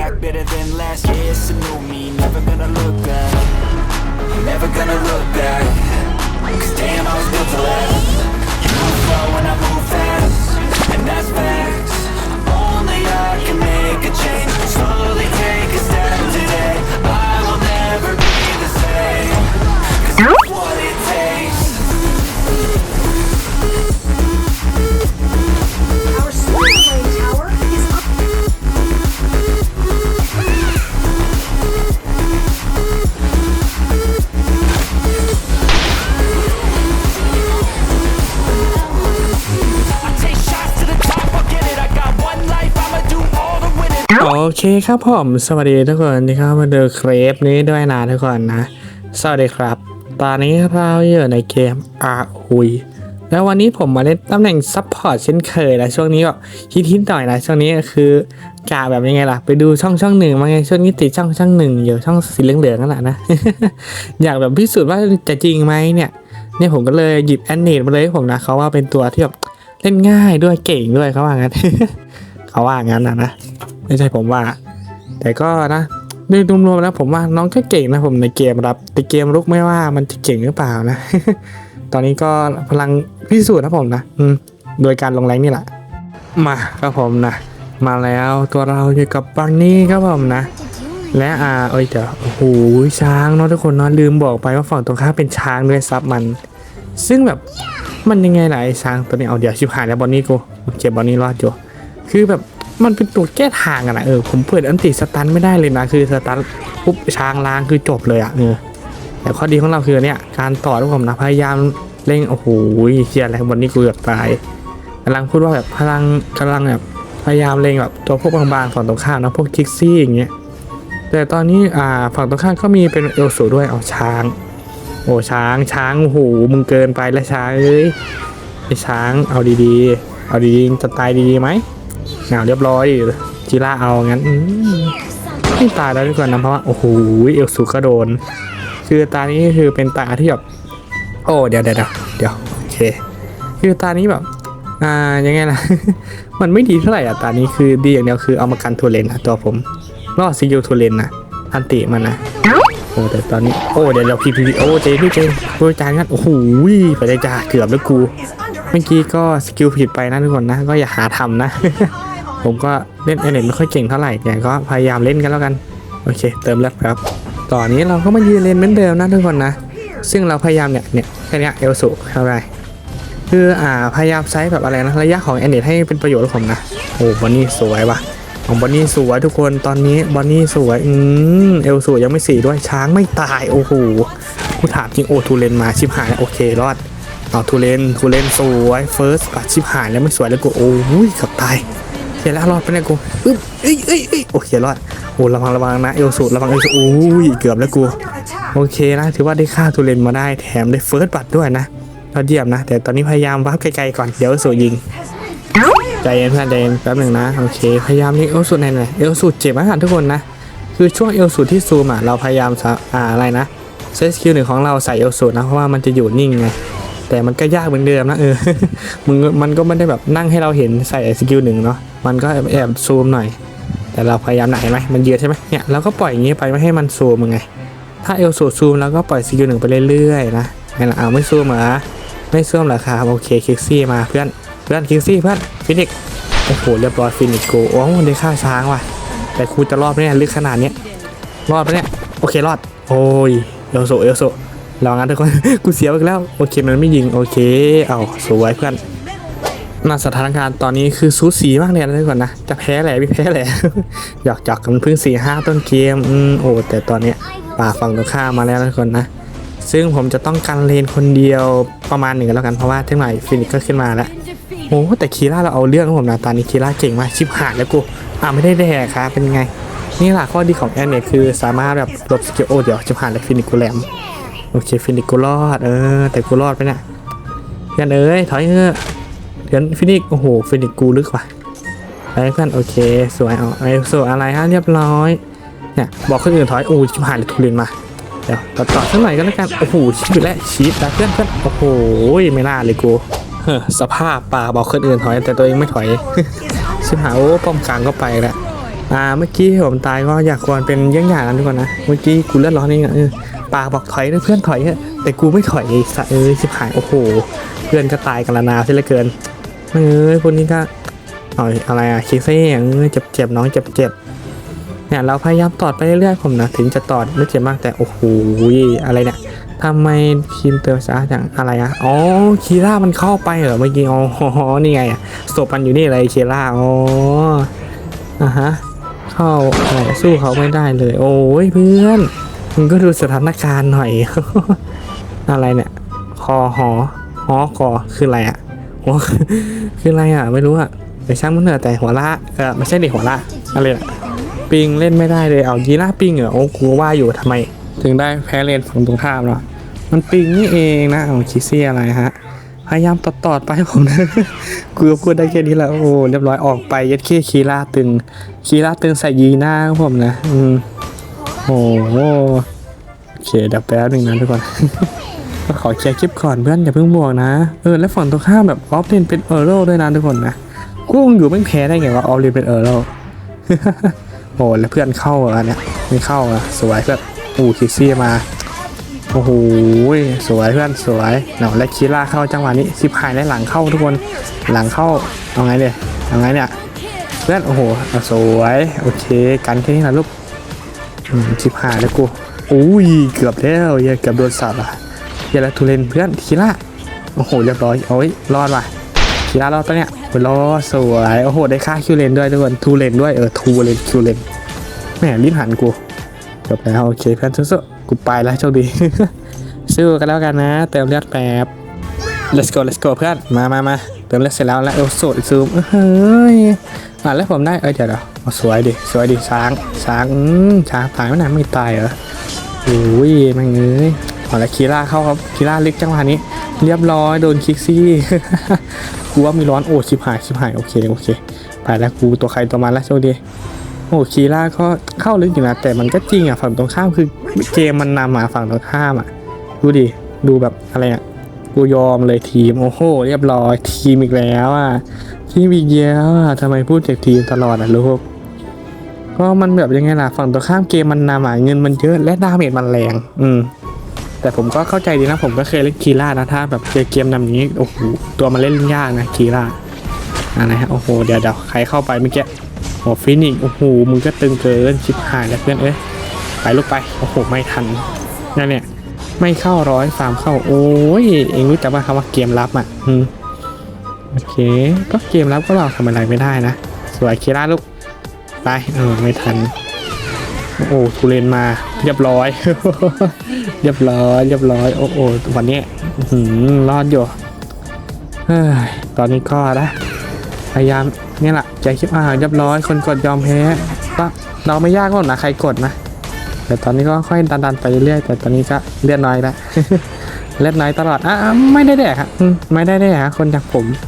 back better than last Yeah, it's a new me, never gonna look back. Never gonna look back. Cause damn, I was built to last. You move slow and I move fast And that's facts. Only I can make a change. Slowly เคครับผมสวัสดีทุกคนที่เข้ามาดูคลิปนี้ด้วยนะทุกคนนะ สวัสดีครับ ตอนนี้เราอยู่ในเกมอาอุยแล้ววันนี้ผมมาเล่นตำแหน่งซับพอร์ตเช่นเคยนะช่วงนี้แบบฮิตๆหน่อยนะช่วงนี้คือกาแบบยังไงล่ะ ไปดูช่องช่องหนึ่งมาไงช่วงนี้ติดช่องช่องหนึ่งอยู่ช่องสีเหลืองๆนั่นแหละนะ อยากแบบพิสูจน์ว่าจะจริงไหมเนี่ยเนี่ยผมก็เลยหยิบแอนเนตมาเลยให้ผมนะเขาว่าเป็นตัวที่แบบเล่นง่ายด้วยเก่งด้วยเขาว่างั้นเขาว่างั้นนะนะ ไม่ใช่ผมว่า แต่ก็นะโดยรวมๆแล้วผมว่าน้องก็เก่งนะผมในเกมรับแต่เกมลุกไม่ว่ามันจะเก่งหรือเปล่านะ ตอนนี้ก็พลังพิสูจน์นะผมนะอืโดยการลงแรงนี่แหละมาครับผมนะ มาแล้วตัวเราอยู่กับบันนี่ครับผมนะ และอ่าเอ้ยเดี๋ยวโอ้โหช้างเนาะทุกคนเนาะลืมบอกไปว่าฝั่งตรงข้ามเป็นช้างด้วยซับมัน ซึ่งแบบมันยังไงล่ะไอ้ช้างตัวนี้เอาเดี๋ยวชิบหายแล้วบอนนี่กูเจ็บบอนนี่รอดอยู่คือแบบ มันเป็นตัวแก้ทางอะนะเออผมเปิดอันติสตันไม่ได้เลยนะคือสตันปุ๊บช้างล้างคือจบเลยอะเออแต่ข้อดีของเราคือเนี่ยการต่อทุกผมนะพยายามเร่งโอ้โหเชียร์อะไรบอนนี่กูเกือบตายกำลังพูดว่าแบบพลังกำลังแบบพยายามเร่งแบบตัวพวกบางๆฝั่งตรงข้ามนะพวกคิกซี่อย่างเงี้ยแต่ตอนนี้อ่าฝั่งตรงข้ามก็มีเป็นเอลสูด้วยเอาช้าง โอ้ช้างช้างโอ้โหมึงเกินไปแล้วช้างเอ้ยไอ้ช้างเอาดีๆ เอาดีๆจะตายดีๆไหม หนาวเรียบร้อยจีล่าเอางั้นไม่ตายแล้วดีกว่านะเพราะว่าโอ้โหเอลสูก็โดน คือตานี้คือเป็นตาที่แบบโอ้เดี๋ยวเดี๋ยวเดี๋ยวโอเค คือตานี้แบบอ่ายังไงล่ะ มันไม่ดีเท่าไหร่อะตานี้คือดีอย่างเดียวคือเอามากันทูเลนนะตัวผมรอดซิกิลทูเลนนะอันติมันนะโอ้แต่ตอนนี้โอ้เดี๋ยวเราพีพีโอ้เจพี่เจโอ้จานกันโอ้โหไปได้จ้าเกือบแล้วกู เมื่อกี้ก็สกิลผิดไปนะทุกคนนะ ก็อย่าหาทำนะ ผมก็เล่นเอเน็ตไม่ค่อยเก่งเท่าไหร่แต่ก็พยายามเล่นกันแล้วกัน โอเค เติมแล้วครับ ตอนนี้เราก็มายืนเล่นเหมือนเดิมนะทุกคนนะ ซึ่งเราพยายามเนี่ยเนี่ยแค่เนี้ยเอลสุเข้าไปคืออ่าพยายามใช้แบบอะไรนะระยะของแอนเนตให้เป็นประโยชน์กับผมนะโอ้บอนนี่สวยว่ะของบอนนี่สวยทุกคนตอนนี้บอนนี่สวยอืมเอลสวยยังไม่สีด้วยช้างไม่ตายโอ้โหกูถามจริงโอ้ทูเลนมาชิบหายโอเครอดเอาทูเลนทูเลนสวยเฟิร์สปัดชิบหายแล้วไม่สวยแล้วกูโอ้ยเกับตาย เดี๋ยแล้วรอดไปเนี่ยกูอึ๊บเอ้ยเอ้ยเอ้ยโอเครอดโอ้ระวังระวังนะเอลสูระวังเอลสูโอ้ยเกือบแล้วกูโอเคนะถือว่าได้ค่าทูเลนมาได้แถมได้เฟิร์สบัตด้วยนะยอดเยี่ยมนะแต่ตอนนี้พยายามวับไกลๆก่อนเดี๋ยวเอลสูยิงใจเย็นเพื่อนใจเย็นแป๊บหนึ่งนะโอเคพยายามนี่เอลสูดหน่อยๆเอลสูดเจ็บมากทุกคนนะคือช่วงเอลสูดที่ซูมอะเราพยายามอ่าอะไรนะเซสคิวหนึ่งของเราใส่เอลสูดนะเพราะว่ามันจะอยู่นิ่งไง แต่มันก็ยากเหมือนเดิมนะเออมึงมันก็ไม่ได้แบบนั่งให้เราเห็นใส่สกิลหนึ่งเนาะมันก็แอบซูมหน่อย แต่เราพยายามหน่อยเห็นไหมมันเยืดใช่ไหมเนี่ยเราก็ปล่อยอย่างนี้ไปไม่ให้มันซูมยังไง ถ้าเอลสูดซูมเราก็ปล่อยสกิลหนึ่งไปเรื่อยๆนะไม่ละเอาไม่ซูมเหรอไม่ซูมเหรอครับโอเคคิกซี่มาเพื่อนเพื่อนคิกซี่เพื่อนฟินิกโอ้โหเรียบร้อยฟินิชโกโอ้มันได้ฆ่าช้างว่ะ แต่ครูจะรอดไหมเนี่ยลึกขนาดเนี้ยรอดไหมเนี่ยโอเครอด โอ้ยเอลโซเอลโซ ลองงั้นทุกคน กูเสียอีกแล้ว โอเคมันไม่ยิง โอเค เอาสวยเพื่อนน่าสถานการณ์ตอนนี้คือสูสีมากเลยนะทุกคนนะ จะแพ้แหละไม่แพ้แหละหยอกหยอกกันเพิ่งสี่ห้าต้นเกม อืมโอ้แต่ตอนเนี้ยป่าฝั่งตรงข้ามมาแล้วทุกคนนะ ซึ่งผมจะต้องกันเลนคนเดียวประมาณหนึ่งแล้วกันเพราะว่าเท่าไหร่ฟินิกก็ขึ้นมาแล้วโอ้แต่คีร่าเราเอาเรื่องของผมนะตอนนี้คีร่าเก่งมากชิบหายแล้วกูอ่าไม่ได้แดกครับเป็นไง นี่แหละข้อดีของแอนเนี่ยคือสามารถแบบหลบสกิลโอเดี๋ยวชิบหายแล้วฟินิกกูแหลม โอเคฟินิกกูรอดเออ แต่กูรอดไปเนี่ยเพื่อนเอ้ยถอยเถอะเดี๋ยวฟินิกโอ้โหฟินิกกูลึกว่ะไปเพื่อนโอเคสวยเอาไอโซอะไรฮะเรียบร้อยเนี่ยบอกคนอื่นถอยโอ้ชิบหายเลยทุเรนมาเดี๋ยวต่อต่อสักหน่อยก็แล้วกันโอ้โหชีวิตและชีวิตนะเพื่อนเพื่อนโอ้โหไม่น่าเลยกูเฮ้อสภาพป่าบอกคนอื่นถอยแต่ตัวเองไม่ถอยชิบหายโอ้ป้อมกลางก็ไปแล้วอ่าเมื่อกี้ผมตายก็อยากควรเป็นยี่ยงอย่างนั้นทุกคนนะเมื่อกี้กูเลือดร้อนเองอะเออ ปากบอกถอยนะเพื่อนถอยอะแต่กูไม่ถอยไอ้สัสเอ้ยชิบหายโอ้โห เพื่อนก็ตายกันละนาวใช่เหลือเกินเอ้ยพวกนี้ก็เอาอะไรอะคิดซะอย่างเอ้ยเจ็บเจ็บน้องเจ็บเจ็บเนี่ยเราพยายามตอดไปเรื่อยๆผมนะถึงจะตอดไม่เจ็บมากแต่โอ้โหอะไรเนี่ยทำไมทีมเตอร์ซาอย่างอะไรอะอ๋อคีร่ามันเข้าไปเหรอเมื่อกี้อ๋อนี่ไงอะศพมันอยู่นี่เลยคีร่าอ๋ออะฮะเข้าอะไรสู้เขาไม่ได้เลย โอ้ยเพื่อน มึงก็ดูสถานการณ์หน่อย อะไรเนี่ยคอหอหอคอคืออะไรอะหัวคืออะไรอะไม่รู้อะแต่ช่างมันเถอะแต่หัวละเออไม่ใช่เด็กหัวละอะไรอะปิงเล่นไม่ได้เลยเอายีราปิงเหรอโอ้กูว่าอยู่ทำไม ถึงได้แพ้เลนฝั่งตรงข้ามเนาะมันปิงนี่เองนะเอาคิซี่อะไรฮะพยายามตอดตอดๆไปผมนะกูพูดได้แค่นี้แหละโอ้เรียบร้อยออกไปยัดเข้คีราตึงคีราตึงใส่ยีหน้าผมนะ อืม โอ้โหโอเคเดี๋ยวแป๊บหนึ่งนะทุกคนก็ขอเคลียร์คลิปก่อนเพื่อนอย่าเพิ่งบวกนะ เออ แล้วฝั่งตรงข้ามแบบออฟเลนเป็นเออร์โรด้วยนะทุกคนนะกูงงอยู่ไม่แพ้ได้ไงว่าออฟเลนเป็นเออร์โรโอ้แล้วเพื่อนเข้าอันเนี้ยไม่เข้าอะสวยเพื่อนอู้คิซี่มาโอ้โหสวยเพื่อนสวยเนาะและคีร่าเข้าจังหวะนี้สิบหายในหลังเข้าทุกคนหลังเข้าเอาไงเนี่ยเอาไงเนี่ยเพื่อนโอ้โหสวยโอเคกันแค่นี้นะลูก อืมสิบหายแล้วกูอุ้ยเกือบแล้วอย่าเกือบโดนสับอะอย่าละทุเรนเพื่อนคีร่าโอ้โหเรียบร้อยโอ้ยรอดว่ะคีร่ารอดปะเนี่ยโอ้ยรอดสวยโอ้โหได้ค่าคิวเลนด้วยทุกคนทูเลนด้วยเออทูเลนคิวเลนแหมลิ้นหันกูจบแล้วโอเคเพื่อนสู้ๆกูไปแล้วโชคดีสู้กันแล้วกันนะ เติมเลือดแป๊บ let's go let's go เพื่อนมามามา เติมเลือดเสร็จแล้วแล้วเอลสูดซูมเฮ้ยอะแล้วผมได้เอ้ยเดี๋ยวเดี๋ยวเอาสวยดิสวยดิช้างช้างอืมช้างตายไม่นานไม่ตายเหรอโอ้ยแมันเอ้ยเอาละคีร่าเข้าครับคีร่าเล็กจังหวะนี้ เรียบร้อยโดนคิกซี่กูว่ามีร้อนโอ้ชิบหายชิบหายโอเคโอเคไปแล้วกูตัวใครตัวมันแล้วโชคดีโอ้คีร่าก็เข้าลึกอยู่นะแต่มันก็จริงอะฝั่งตรงข้ามคือเกมมันนำมาฝั่งตรงข้ามอะดูดิดูแบบอะไรอะ กูยอมเลยทีม โอ้โห เรียบร้อยทีมอีกแล้วอะทีมอีกแล้วอะทำไมพูดจากทีมตลอดอะลูกก็มันแบบยังไงล่ะฝั่งตรงข้ามเกมมันนำอะเงินมันเยอะและดาเมจมันแรง อืมแต่ผมก็เข้าใจดีนะผมก็เคยเล่นคีร่านะถ้าแบบเจอเกมนำอย่างนี้โอ้โหตัวมันเล่นยากนะคีร่าอะไรฮะโอ้โหเดี๋ยวเดี๋ยวใครเข้าไปเมื่อกี้โอ้ฟินิกซ์โอ้โหมึงก็ตึงเกินชิบหายแล้วเพื่อนเอ้ยไปลูกไปโอ้โหไม่ทันนั่นเนี่ย ไม่เข้าร้อยสามเข้าโอ้ยเองรู้จักว่าคำว่าเกมลับอะโอเค ก็เกมลับก็เราทำอะไรไม่ได้นะ สวยเคล่าลูกไปเออไม่ทัน โอ้ทุเรนมาเรียบร้อย เรียบร้อยเรียบร้อยโอ้โหวันนี้หือรอดอยู่เฮ้ยตอนนี้ก็นะพยายามนี่แหละใจคลิปอ่าเรียบร้อยคนกดยอมแพ้ก็เราไม่ยากหรอกนะใครกดนะ แต่ตอนนี้ก็ค่อยดันๆไปเรื่อยแต่ตอนนี้ก็เลือดน้อยแล้วเลือดน้อยตลอดอะไม่ได้แดกครับไม่ได้แดกฮะคนอย่างผมอะ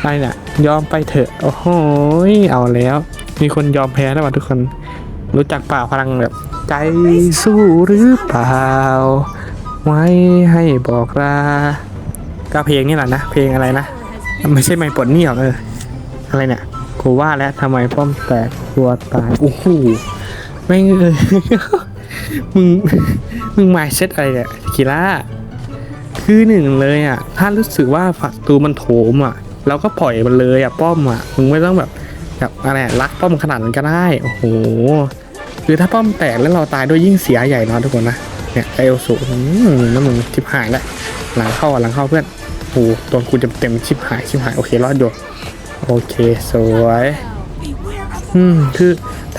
ไปเนี่ยยอมไปเถอะโอ้โหเอาแล้ว มีคนยอมแพ้แล้วว่ะทุกคน รู้จักเปล่าพลังแบบ ใจสู้หรือเปล่าไว้ให้บอกลาก็เพลงนี่แหละนะเพลงอะไรนะไม่ใช่ไม่ปลดนี่หรอกเอออะไรเนี่ยกูว่าแล้วทำไมป้อมแตกตัวตายโอ้โห ม่งเออมึง มึงมาเซตอะไรเนี่ยคีร่าคือหนึ่งเลยอะ ถ้ารู้สึกว่าฝักตูมันโถมอะ เราก็ปล่อยมันเลยอะป้อมอะ มึงไม่ต้องแบบแบบอะไรรักป้อมขนาดนั้นก็ได้ โอ้โห คือถ้าป้อมแตกแล้วเราตายด้วยยิ่งเสียใหญ่เนะทุกคนนะ เนี่ยเอลสูอืมน้ำมึงชิบหายแล้วหลังเข้าหลังเข้าเพื่อนโอ้โหโดนกูเต็มเต็มๆชิบหายชิบหาย โอเครอดอยู่โอเค สวย อืม คือ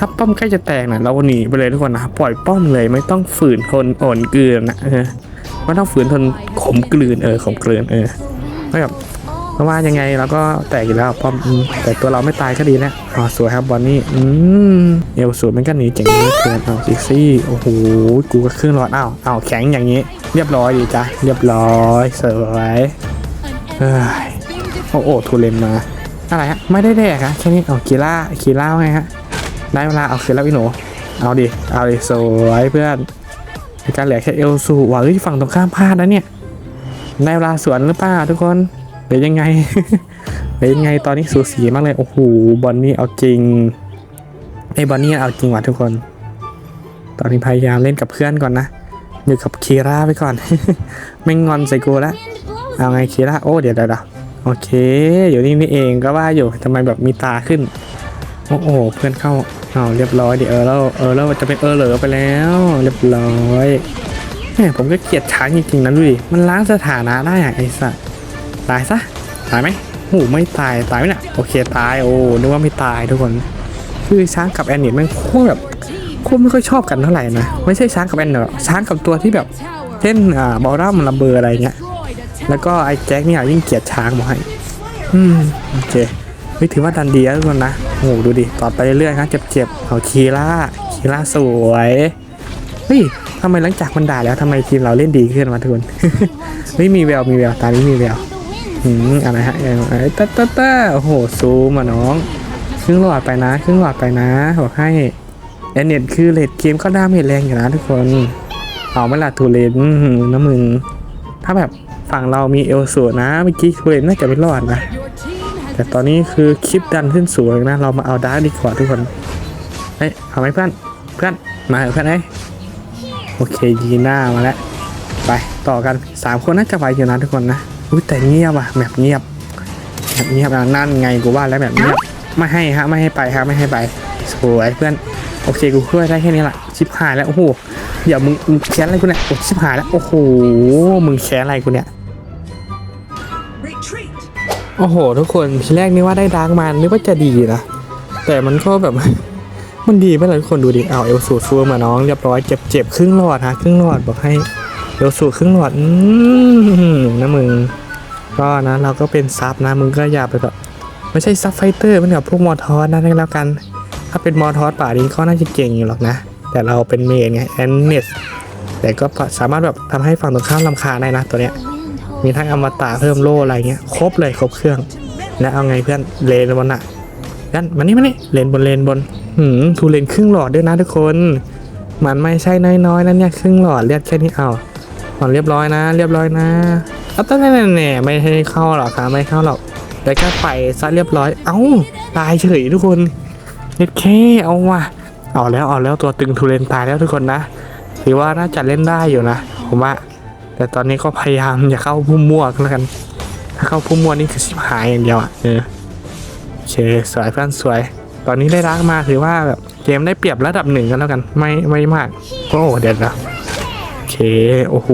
ถ้าป้อมใกล้จะแตกนะเราหนีไปเลยทุกคนนะปล่อยป้อมเลยไม่ต้องฝืนทนอ่อนเกลือนนะเออไม่ต้องฝืนทนขมกลืนเออขมกลืนเออไม่แบบเพราะว่ายังไงเราก็แตกอยู่แล้วป้อมแต่ตัวเราไม่ตายก็ดีแล้วอ๋อสวยครับบอลนี่อืมเอวสูมันก็หนีเจ๋งเลยเกินเอาซิกซี่โอ้โหกูก็ครึ่งหลอดอ้าวอ้าวแข็งอย่างนี้ เรียบร้อยดีจ้ะเรียบร้อยสวยเฮ้ยโอ้โหทูเลนมาอะไรฮะไม่ได้แดกฮะแค่นี้เอากีล่ากีล่าว่าไงฮะ ได้เวลาเอาคืนแล้วพี่หนูเอาดิ เอาดิสวยเพื่อนการเหลือแค่เอลสูว่าเฮ้ยฝั่งตรงข้ามพลาดนะเนี่ยได้เวลาสวนหรือเปล่าทุกคนหรือยังไงหรือยังไงตอนนี้สูสีมากเลยโอ้โหบอลนี่เอาจริงไอ้บอนนี่เอาจริงว่ะทุกคน ตอนนี้พยายามเล่นกับเพื่อนก่อนนะอยู่กับคีร่าไปก่อนไม่งอนใส่กูละเอาไงคีร่าโอ้เดี๋ยวเดี๋ยวเดี๋ยวโอเค อยู่นี่นี่เองก็ว่าอยู่ทำไมแบบมีตาขึ้น โอ้โหเพื่อนเข้า เอาเรียบร้อยเดี๋ยวเออแล้วเออแล้วจะเป็นเออเหลือไปแล้ว เรียบร้อยแหมผมก็เกลียดช้างจริงๆนะดูดิมันล้างสถานะได้อะไอ้สัสตายซะตายไหมโอ้ไม่ตายตายไหมเนี่ยโอเคตายโอ้นึกว่าไม่ตายทุกคนคือช้างกับแอนนี่แม่งคตรแบบคตรไม่ค่อยชอบกันเท่าไหร่นะไม่ใช่ช้างกับแอนหรอกช้างกับตัวที่แบบเช่นอ่าบอลรัมลัมเบอร์อะไรเงี้ยแล้วก็ไอ้แจ็คเนี่ยยิ่งเกลียดช้างบอกให้อืมโอเค ไม่ถือว่าดันดีแล้วทุกคนนะโอ้โหดูดิต่อไปเรื่อยๆครับเจ็บๆเอาคีร่าคีร่าสวยเฮ้ยทำไมหลังจากมันด่าแล้วทำไมทีมเราเล่นดีขึ้นมาทุกคนเฮ้ยมีแววมีแววตานี้มีแววอืมอะไรฮะเอ้ยตาตาตาโอ้โหซูมอะน้องครึ่งหลอดไปนะครึ่งหลอดไปนะบอกให้แอนเน็ตคือเลดเกมก็ดาเมจแรงอยู่นะทุกคน เอาไม่ละทูเลนอื้อหือนะมึง ถ้าแบบฝั่งเรามีเอลสูนะเมื่อกี้ทูเลนน่าจะไม่รอดนะ แต่ตอนนี้คือคลิปดันขึ้นสูงนะ เรามาเอาดาร์กดีกว่าทุกคนเฮ้ยเอาไหมเพื่อนเพื่อนมาเถอะเพื่อนเอ้โอเคยีน่ามาแล้วไปต่อกันสามคนน่าจะไหวอยู่นะทุกคนนะอุ้ยแต่เงียบอะแบบเงียบแบบเงียบอะนั่นไงกูว่าแล้วแบบเงียบไม่ให้ฮะไม่ให้ไปครับไม่ให้ไปสวยเพื่อนโอเคกูช่วยได้แค่นี้แหละชิบหายแล้วโอ้โหเดี๋ยวมึงมึงแค้นอะไรกูเนี่ยโอ้ชิบหายแล้วโอ้โหมึงแค้นอะไรกูเนี่ย โอ้โห ทุกคนทีแรกนี่ว่าได้ดาร์กมานึกว่าจะดีนะ แต่มันก็แบบ มันดีไปเลยทุกคนดูดิเอาเอลสูฟูมาน้องเรียบร้อยเจ็บเจ็บครึ่งหลอดฮะครึ่งหลอดบอกให้เอลสูครึ่งหลอดอืมนะมึงก็นะเราก็เป็นซับนะมึงก็อย่าไปแบบไม่ใช่ซับไฟเตอร์มันแบบพวกมอทอสนะนั่นแล้วกัน ถ้าเป็นมอทอสป่านี้ก็น่าจะเก่งอยู่หรอกนะ แต่เราเป็นเมนไงแอนเนสแต่ก็สามารถแบบทำให้ฝั่งตรงข้ามลำคาได้นะตัวเนี้ย มีทั้งอมตะเพิ่มโล่อะไรเงี้ยครบเลยครบเครื่อง แล้วเอาไงเพื่อนเลนบนอะกันมานี่มานี่เลนบนเลนบนหืมทูเลนครึ่งหลอดด้วยนะทุกคน มันไม่ใช่น้อยๆนะเนี่ยครึ่งหลอดเรียกแค่นี้เอาผ่อนเรียบร้อยนะ เรียบร้อยนะเอาต้นนั่นแน่ไม่ให้เข้าหรอกครับไม่เข้าหรอกแล้วก็ไปซะเรียบร้อย เอ้าตายเฉยทุกคนเน็ตแค่เอาว่ะเอาแล้วเอาแล้วตัวตึงทูเลนตายแล้วทุกคนนะถือว่าน่าจะเล่นได้อยู่นะ ผมว่า แต่ตอนนี้ก็พยายามอย่าเข้าพุ่มมั่วแล้วกัน ถ้าเข้าพุ่มมั่วนี่คือชิบหายอย่างเดียวอะเออโอเคสวยเพื่อนสวย ตอนนี้ได้รักมาถือว่าแบบเกมได้เปรียบระดับหนึ่งกันแล้วกัน ไม่ไม่มากโอ้เด็ดนะโอเคโอ้โห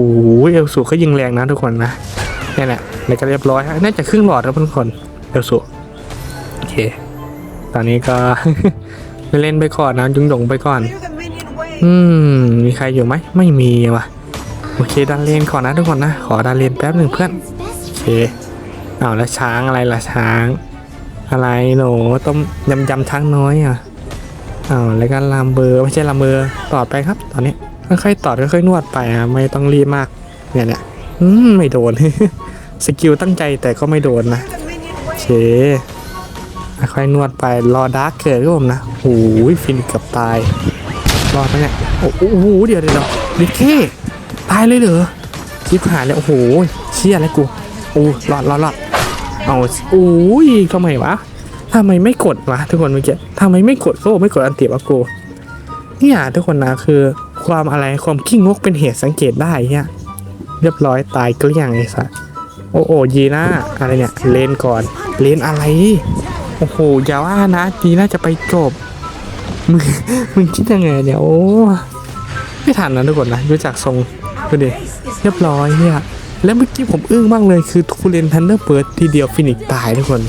เอลสูก็ยิงแรงนะทุกคนนะนี่แหละในก็เรียบร้อยฮะน่าจะครึ่งหลอดแล้วทุกคนเอลสูโอเค ตอนนี้ก็เล่นไปก่อนนะยุงหยงไปก่อน อืมมีใครอยู่ไหมไม่มีว่ะ โอเคดันเลนก่อนนะทุกคนนะ ขอดันเลนแป๊บหนึ่งเพื่อนโอเคอ้าแล้วช้างอะไรล่ะช้าง อะไรหนูต้มยำยำช้างน้อยอะอ้าแล้วก็ลามเบอร์ไม่ใช่ลามเบอร์ต่อไปครับ ตอนนี้ค่อยๆต่อค่อยๆนวดไปอะไม่ต้องรีบมากเนี่ยเนี่ยอืมไม่โดนสกิลตั้งใจแต่ก็ไม่โดนนะโอเคค่อยนวดไปรอดาร์กเกิดก็ผมนะโอ้ยฟินเกับตายรอดไหมเนี่ยโอ้โหเดี๋ยวเดี๋ยวเดี๋ยวนิกกี้ ตายเลยเหรอชิบหายแล้วโอ้โหเชี่ยแล้วกูโอ้รอดรอดรอดเอาโอ้ยทำไมวะทำไมไม่กดวะทุกคนเมื่อกี้ทำไมไม่กดก็ไม่กดอันติวะกูเนี่ยทุกคนนะคือความอะไรความขี้งกเป็นเหตุสังเกตได้เนี่ยเรียบร้อยตายเกลี้ยงไอ้สัสโอ้โหยีน่าอะไรเนี่ยเลนก่อนเลนอะไรโอ้โหอย่าว่านะยีน่าจะไปจบมึงมึงคิดยังไงเนี่ยโอ้ไม่ทันนะทุกคนนะรู้จักทรง ดูดิเรียบร้อยเนี่ย แล้วเมื่อกี้ผมอึ้งมากเลยคือทูเลนทันเดอร์เปิดทีเดียวฟินิกตายทุกคน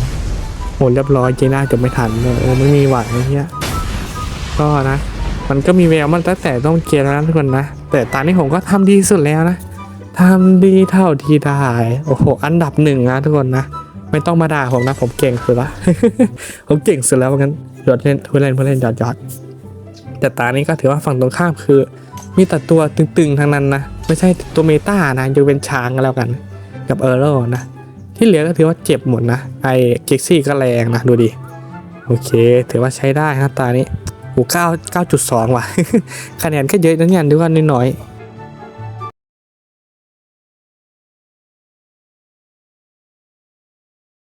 โหเรียบร้อยเจน่าจะไม่ทันเลยโอ้ไม่มีหวังนะเนี่ยก็นะ มันก็มีแววมันตั้งแต่ต้องเกมแล้วนะทุกคนนะ แต่ตอนนี้ผมก็ทำดีสุดแล้วนะทำดีเท่าที่ได้ โอ้โห อันดับหนึ่งนะทุกคนนะ ไม่ต้องมาด่าผมนะ ผมเก่งสุดละ ผมเก่งสุดแล้วว่างั้นหยอดเล่นผู้เล่นผู้เล่นหยอดหยอดแต่ตานี้ก็ถือว่าฝั่งตรงข้ามคือ มีแต่ตัวตึงๆทั้งนั้นนะ ไม่ใช่ตัวเมตานะยกเป็นช้างก็แล้วกัน กับเออร์โรนะ ที่เหลือก็ถือว่าเจ็บหมดนะ ไอเก็กซี่ก็แรงนะ ดูดิ โอเค ถือว่าใช้ได้นะตานี้โอ้เก้าเก้าจุดสองว่ะ คะแนนก็เยอะนะเนี่ยดูว่าน้อยๆ